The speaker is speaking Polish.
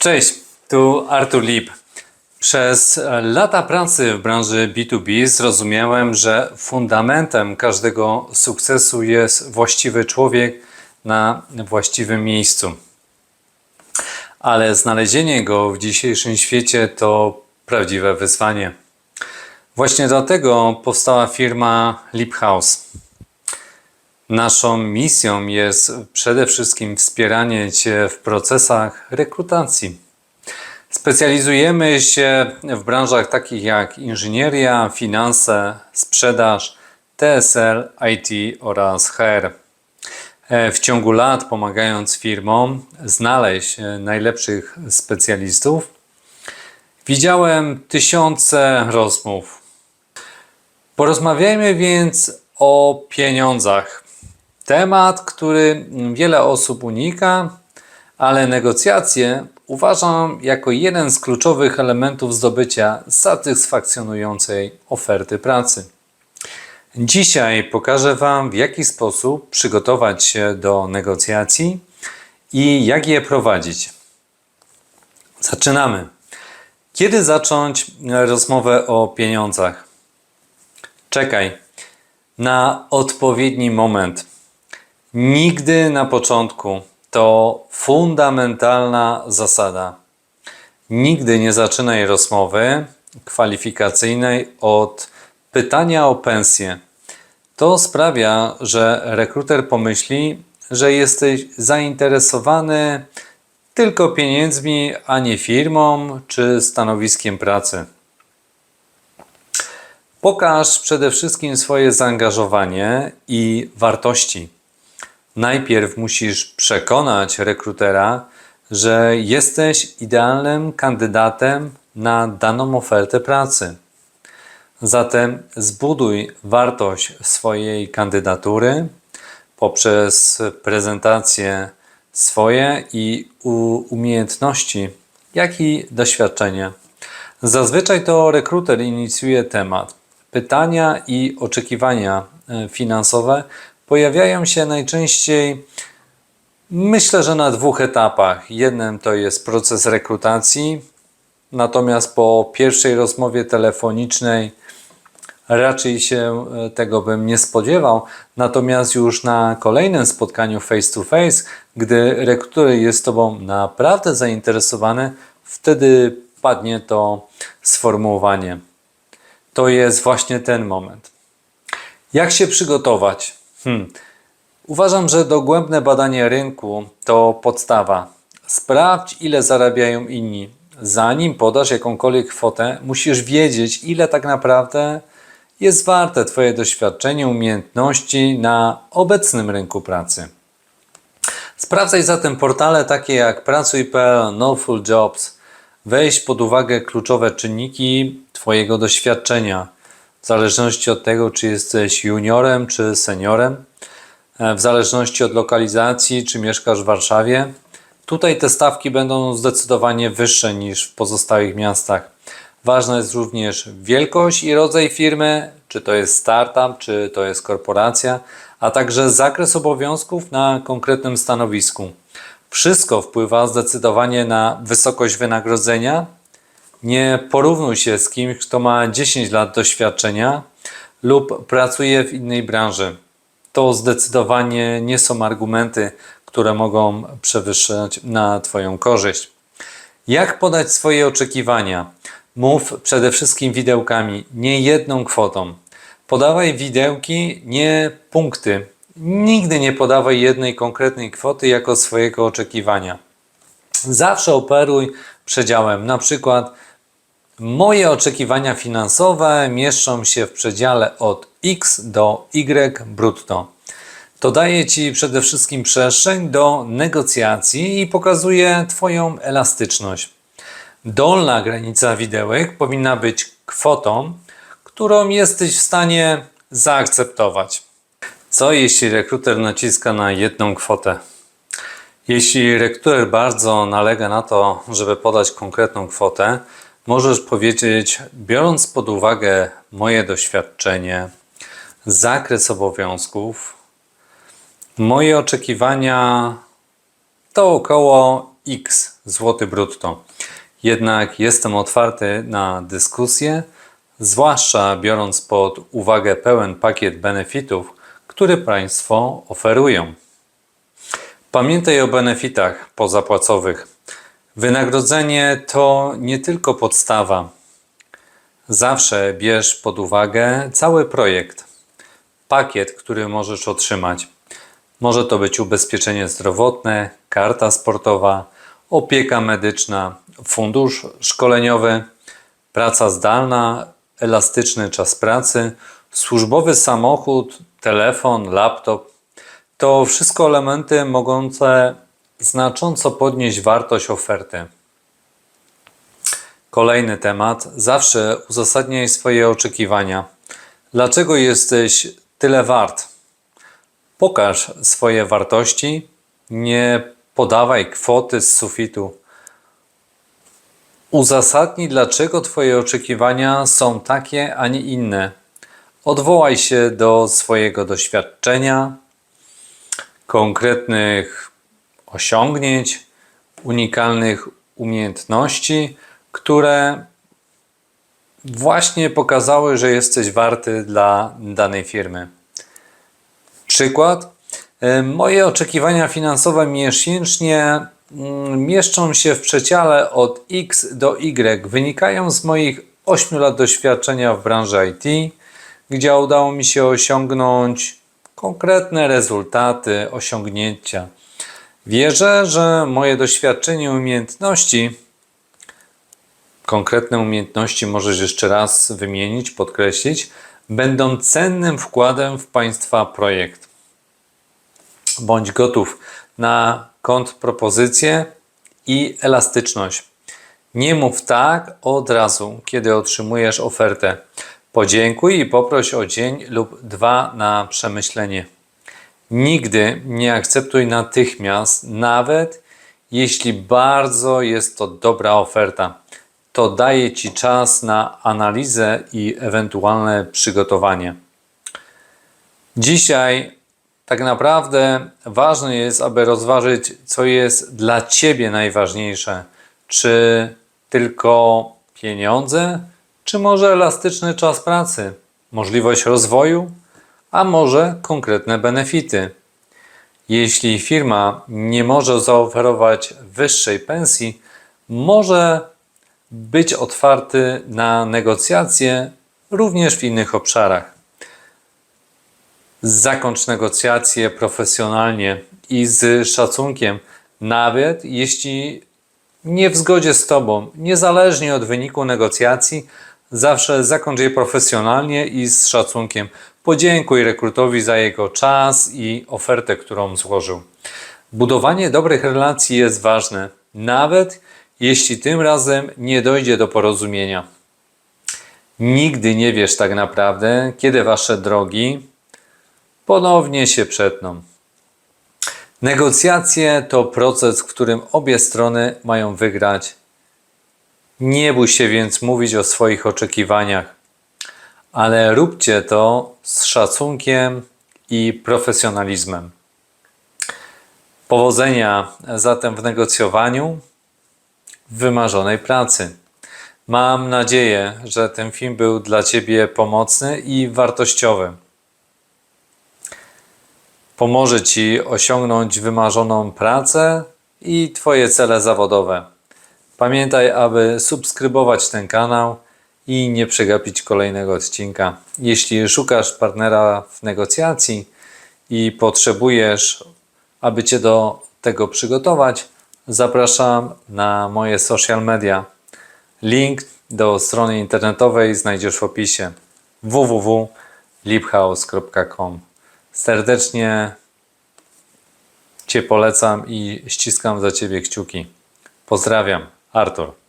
Cześć, tu Artur Lip. Przez lata pracy w branży B2B zrozumiałem, że fundamentem każdego sukcesu jest właściwy człowiek na właściwym miejscu. Ale znalezienie go w dzisiejszym świecie to prawdziwe wyzwanie. Właśnie dlatego powstała firma Lip House. Naszą misją jest przede wszystkim wspieranie Cię w procesach rekrutacji. Specjalizujemy się w branżach takich jak inżynieria, finanse, sprzedaż, TSL, IT oraz HR. E, W ciągu lat pomagając firmom znaleźć e, najlepszych specjalistów, widziałem tysiące rozmów. Porozmawiajmy więc o pieniądzach. Temat, który wiele osób unika, ale negocjacje uważam jako jeden z kluczowych elementów zdobycia satysfakcjonującej oferty pracy. Dzisiaj pokażę Wam, w jaki sposób przygotować się do negocjacji i jak je prowadzić. Zaczynamy. Kiedy zacząć rozmowę o pieniądzach? Czekaj na odpowiedni moment. Nigdy na początku to fundamentalna zasada. Nigdy nie zaczynaj rozmowy kwalifikacyjnej od pytania o pensję. To sprawia, że rekruter pomyśli, że jesteś zainteresowany tylko pieniędzmi, a nie firmą czy stanowiskiem pracy. Pokaż przede wszystkim swoje zaangażowanie i wartości. Najpierw musisz przekonać rekrutera, że jesteś idealnym kandydatem na daną ofertę pracy. Zatem zbuduj wartość swojej kandydatury poprzez prezentację swoje i umiejętności, jak i doświadczenie. Zazwyczaj to rekruter inicjuje temat. Pytania i oczekiwania e, finansowe pojawiają się najczęściej, myślę, że na dwóch etapach. Jednym to jest proces rekrutacji, natomiast po pierwszej rozmowie telefonicznej raczej się e, tego bym nie spodziewał. Natomiast już na kolejnym spotkaniu face to face, gdy rekruter jest Tobą naprawdę zainteresowany, wtedy padnie to sformułowanie. To jest właśnie ten moment. Jak się przygotować? Hmm. Uważam, że dogłębne badanie rynku to podstawa. Sprawdź, ile zarabiają inni. Zanim podasz jakąkolwiek kwotę, musisz wiedzieć, ile tak naprawdę jest warte Twoje doświadczenie, umiejętności na obecnym rynku pracy. Sprawdzaj zatem portale takie jak Pracuj.pl, No Full Jobs. Weź pod uwagę kluczowe czynniki Twojego doświadczenia, w zależności od tego, czy jesteś juniorem czy seniorem, e, w zależności od lokalizacji, czy mieszkasz w Warszawie. Tutaj te stawki będą zdecydowanie wyższe niż w pozostałych miastach. Ważna jest również wielkość i rodzaj firmy, czy to jest startup, czy to jest korporacja, a także zakres obowiązków na konkretnym stanowisku. Wszystko wpływa zdecydowanie na wysokość wynagrodzenia. Nie porównuj się z kimś, kto ma 10 lat doświadczenia lub pracuje w innej branży. To zdecydowanie nie są argumenty, które mogą przewyższać na Twoją korzyść. Jak podać swoje oczekiwania? Mów przede wszystkim widełkami, nie jedną kwotą. Podawaj widełki, nie punkty. Nigdy nie podawaj jednej konkretnej kwoty jako swojego oczekiwania. Zawsze operuj przedziałem. Na przykład moje oczekiwania finansowe mieszczą się w przedziale od X do Y brutto. To daje Ci przede wszystkim przestrzeń do negocjacji i pokazuje Twoją elastyczność. Dolna granica widełek powinna być kwotą, którą jesteś w stanie zaakceptować. Co jeśli rekruter naciska na jedną kwotę? Jeśli rekruter bardzo nalega na to, żeby podać konkretną kwotę, możesz powiedzieć, biorąc pod uwagę moje doświadczenie, zakres obowiązków, moje oczekiwania to około X złoty brutto. Jednak jestem otwarty na dyskusję, zwłaszcza biorąc pod uwagę pełen pakiet benefitów, który Państwo oferują. Pamiętaj o benefitach pozapłacowych. Wynagrodzenie to nie tylko podstawa. Zawsze bierz pod uwagę cały projekt, pakiet, który możesz otrzymać. Może to być ubezpieczenie zdrowotne, karta sportowa, opieka medyczna, fundusz szkoleniowy, praca zdalna, elastyczny czas pracy, służbowy samochód, telefon, laptop. To wszystko elementy mogące znacząco podnieść wartość oferty. Kolejny temat. Zawsze uzasadniaj swoje oczekiwania. Dlaczego jesteś tyle wart? Pokaż swoje wartości. Nie podawaj kwoty z sufitu. Uzasadnij, dlaczego Twoje oczekiwania są takie, a nie inne. Odwołaj się do swojego doświadczenia, konkretnych osiągnięć, unikalnych umiejętności, które właśnie pokazały, że jesteś warty dla danej firmy. Przykład. Moje oczekiwania finansowe miesięcznie mm, mieszczą się w przedziale od X do Y. Wynikają z moich 8 lat doświadczenia w branży IT, gdzie udało mi się osiągnąć konkretne rezultaty, osiągnięcia. Wierzę, że moje doświadczenie i umiejętności, konkretne umiejętności możesz jeszcze raz wymienić, podkreślić, będą cennym wkładem w Państwa projekt. Bądź gotów na kontrpropozycję i elastyczność. Nie mów tak od razu, kiedy otrzymujesz ofertę. Podziękuj i poproś o dzień lub dwa na przemyślenie. Nigdy nie akceptuj natychmiast, nawet jeśli bardzo jest to dobra oferta. To daje Ci czas na analizę i ewentualne przygotowanie. Dzisiaj tak naprawdę ważne jest, aby rozważyć, co jest dla Ciebie najważniejsze. Czy tylko pieniądze, czy może elastyczny czas pracy, możliwość rozwoju, a może konkretne benefity. Jeśli firma nie może zaoferować wyższej pensji, może być otwarty na negocjacje również w innych obszarach. Zakończ negocjacje profesjonalnie i z szacunkiem, nawet jeśli nie w zgodzie z Tobą, niezależnie od wyniku negocjacji, zawsze zakończ je profesjonalnie i z szacunkiem. Podziękuj rekrutowi za jego czas i ofertę, którą złożył. Budowanie dobrych relacji jest ważne, nawet jeśli tym razem nie dojdzie do porozumienia. Nigdy nie wiesz tak naprawdę, kiedy wasze drogi ponownie się przetną. Negocjacje to proces, w którym obie strony mają wygrać. Nie bój się więc mówić o swoich oczekiwaniach, ale róbcie to z szacunkiem i profesjonalizmem. Powodzenia zatem w negocjowaniu wymarzonej pracy. Mam nadzieję, że ten film był dla Ciebie pomocny i wartościowy. Pomoże Ci osiągnąć wymarzoną pracę i Twoje cele zawodowe. Pamiętaj, aby subskrybować ten kanał i nie przegapić kolejnego odcinka. Jeśli szukasz partnera w negocjacji i potrzebujesz, aby Cię do tego przygotować, zapraszam na moje social media. Link do strony internetowej znajdziesz w opisie www.liphouse.com. Serdecznie Cię polecam i ściskam za Ciebie kciuki. Pozdrawiam, Artur.